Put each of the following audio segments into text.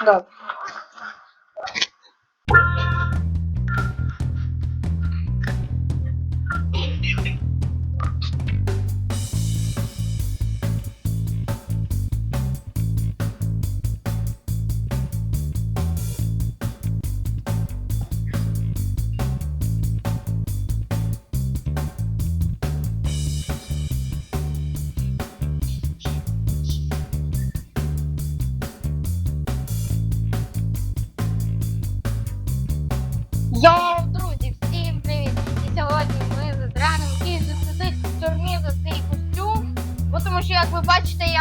Добре.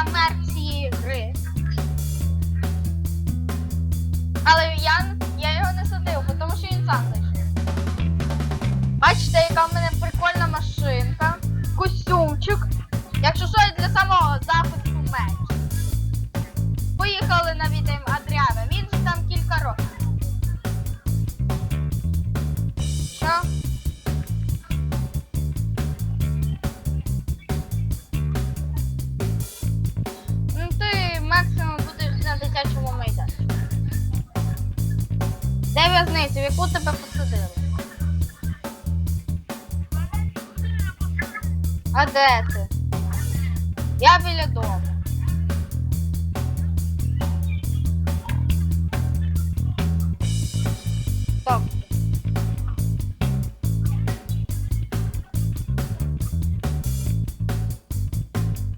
Бачите, я В'язниця, в яку тебе посадили? А де ти? Я біля дому.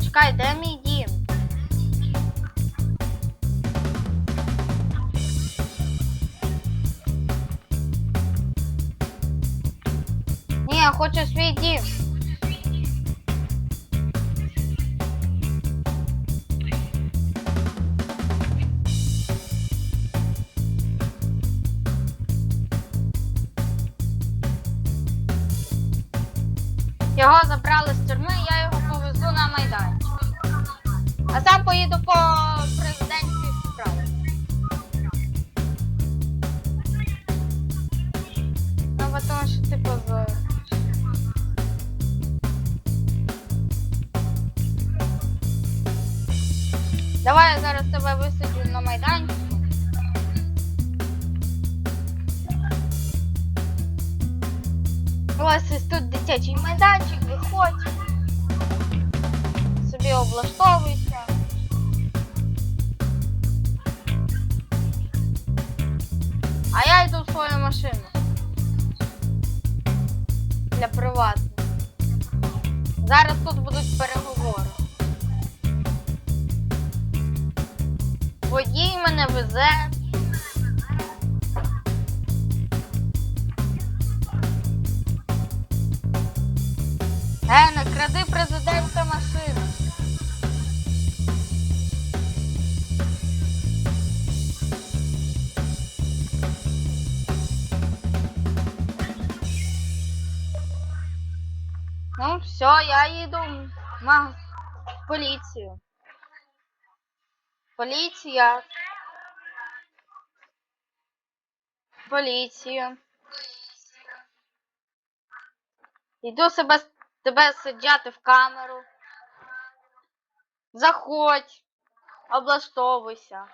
Чекай, де мій хочу свій дім. Його забрали з тюрми, я його повезу на майданчик. А сам поїду по зараз тебе висаджу на майданчик. Ось тут дитячий майданчик, виходь. Собі облаштовуйся. А я йду в свою машину. Для приватного. Зараз тут будуть переговори. Водій мене везе. Не кради президента машину. Ну, все, я їду в поліцію. Поліція. Поліцію. Йду себе тебе саджати в камеру. Заходь, облаштовуйся.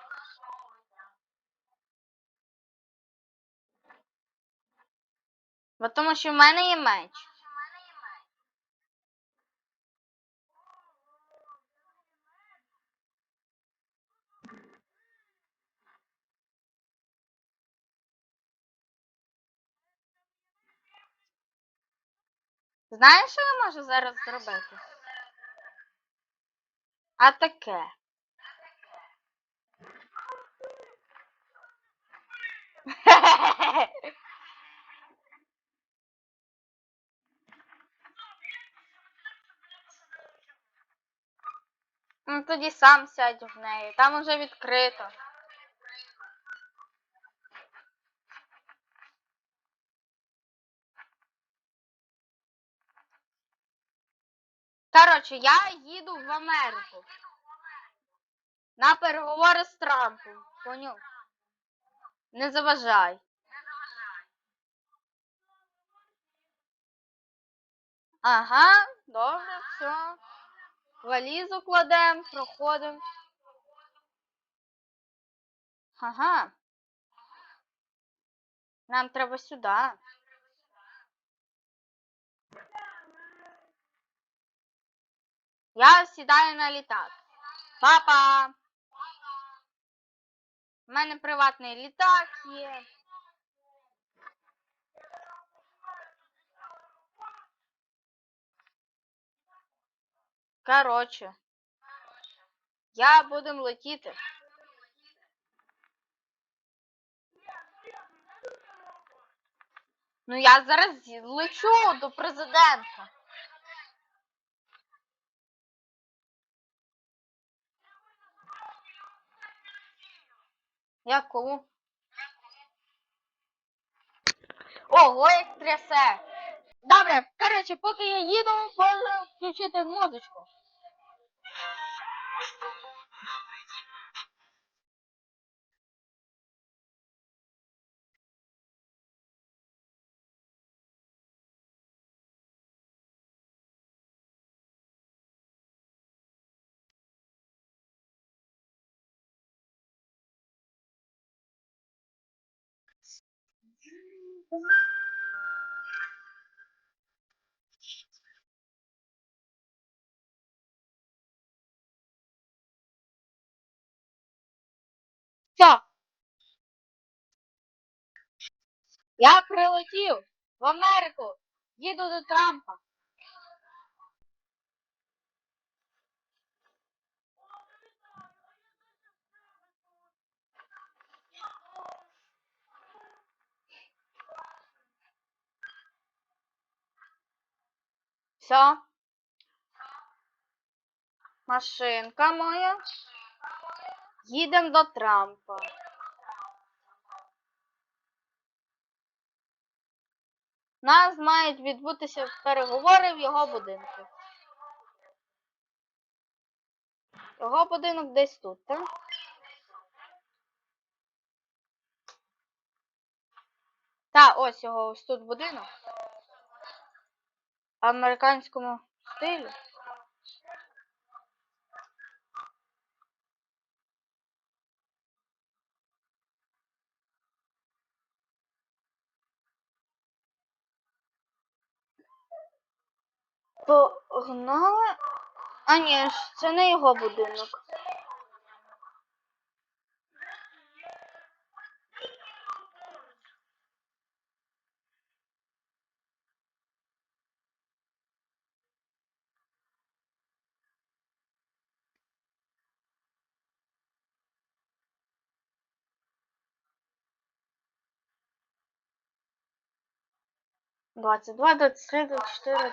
Бо тому що в мене є меч. Знаєш, що я можу зараз зробити? А таке. Ну тоді сам сядь в неї, там уже відкрито. Коротше, я їду в Америку. На переговори з Трампом. Поняв? Не заважай. Ага, добре, все. Валізу кладемо, проходимо. Ага. Нам треба сюди. Я сідаю на літак. Папа! У мене приватний літак є. Коротше. Я будем летіти. Ну я зараз лечу до президента. Яку? Ого, як трясе. Добре, коротше, поки я їду, можна включити музичку. Все. Я прилетів в Америку. Їду до Трампа. Все. Машинка моя. Їдемо до Трампа. Нас мають відбутися переговори в його будинку. Його будинок десь тут, так? Та, ось його ось тут будинок. Американському стилі. Погнали? А ні, це не його будинок. Двадцять два, двадцять три, двадцять чотири.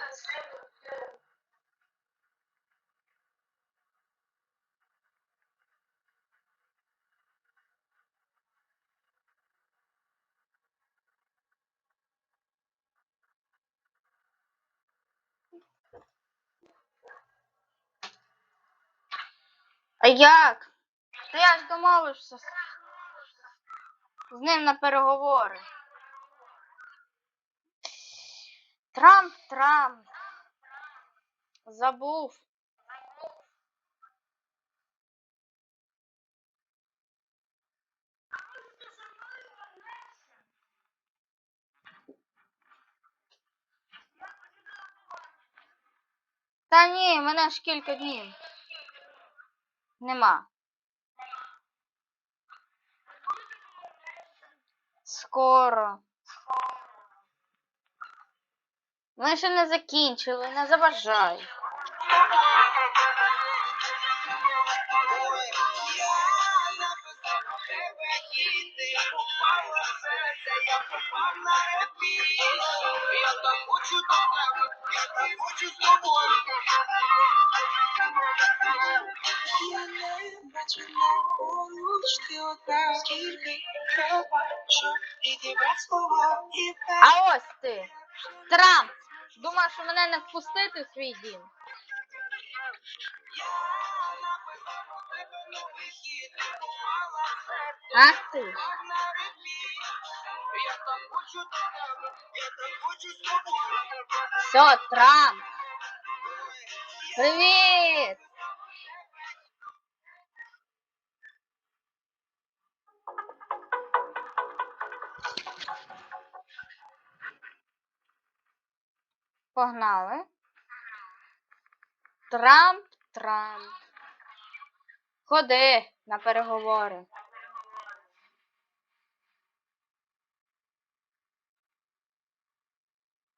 А як? Та я ж домовився з ним на переговори. Трамп, Трамп. Забув. Та ні, мене ж кілька днів. Нема. Скоро. Ми ще не закінчили, не заважай. А ось ти. Трамп. Думаєш, що мене не впустити в свій дім? Я ти. Все, Трамп. новий Погнали. Трамп, Трамп. Ходи на переговори.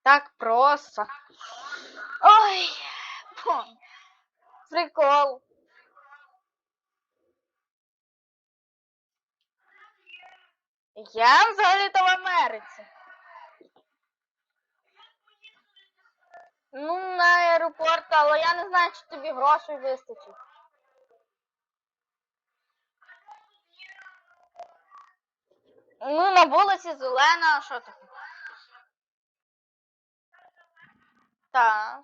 Так просто. Ой, прикол. Я взагалі-то в Америці. Ну, на аеропорт, але я не знаю, чи тобі грошей вистачить. Ну, на вулиці зелена, а що таке? Так.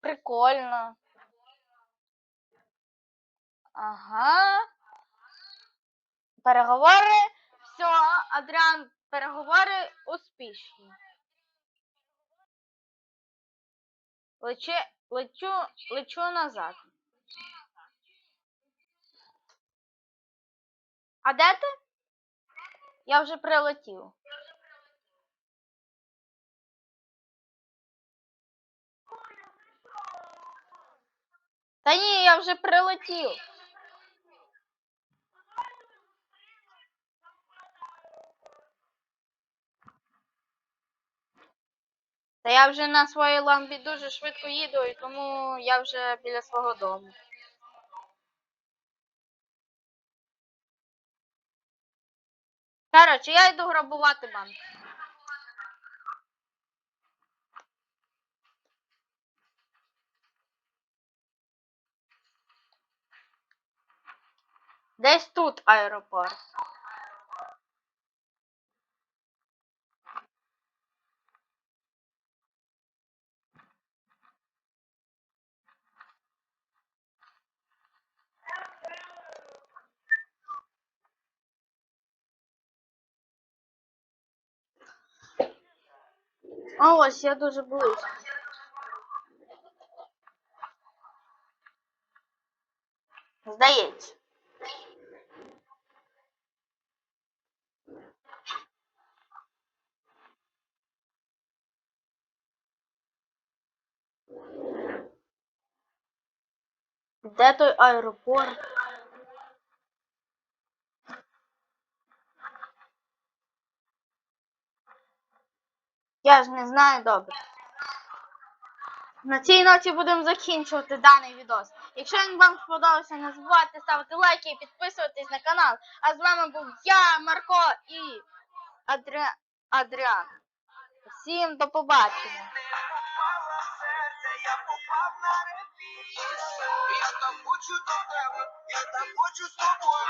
Прикольно. Ага. Переговори. Все, Адріан, переговори успішні. Лечу, лечу, лечу назад. А де ти? Я вже прилетів. Та ні, я вже прилетів. Та я вже на своїй ламбі дуже швидко їду, і тому я вже біля свого дому. Коротше, я йду грабувати банк. Десь тут аеропорт. А ось я дуже близько. Здається. Де той аеропорт? Я ж не знаю добре. На цій ноті будемо закінчувати даний відос. Якщо він вам сподобався, не забувайте ставити лайки і підписуватись на канал. А з вами був я, Марко і Адрі... Адріан. Всім до побачення. Я там хочу з тобою.